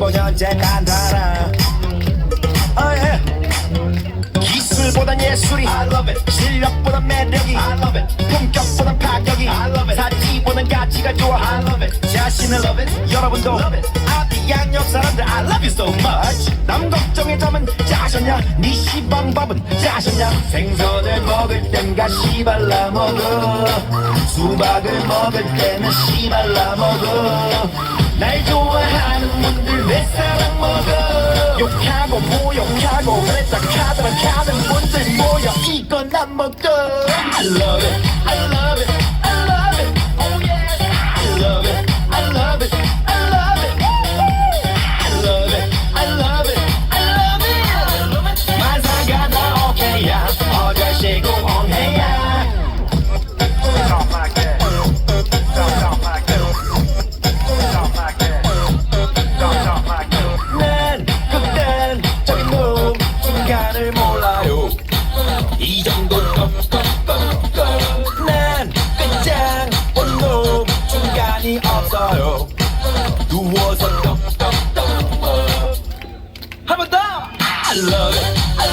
언젠간 달아 oh, yeah. 기술보단 예술이 I love it. 실력보단 매력이 I love it. 품격보단 파격이. 사치보단 가치가 좋아 I love it. 자신을 love it. 여러분도 love it. 앞이 양옆 사람들 I love you so much 남 걱정의 점은 짜셨냐 네 시방밥은 짜셨냐 생선을 먹을 땐 가 시 발라 먹어 수박을 먹을 때는 씨 발라 먹어 모욕하고 그랬다 카드랑 카는 분들 모여 이건 안 먹어 I love it. I love it 이 정도 난 끝장 본놈 중간이 없어요. 누워서 한번 더! I love it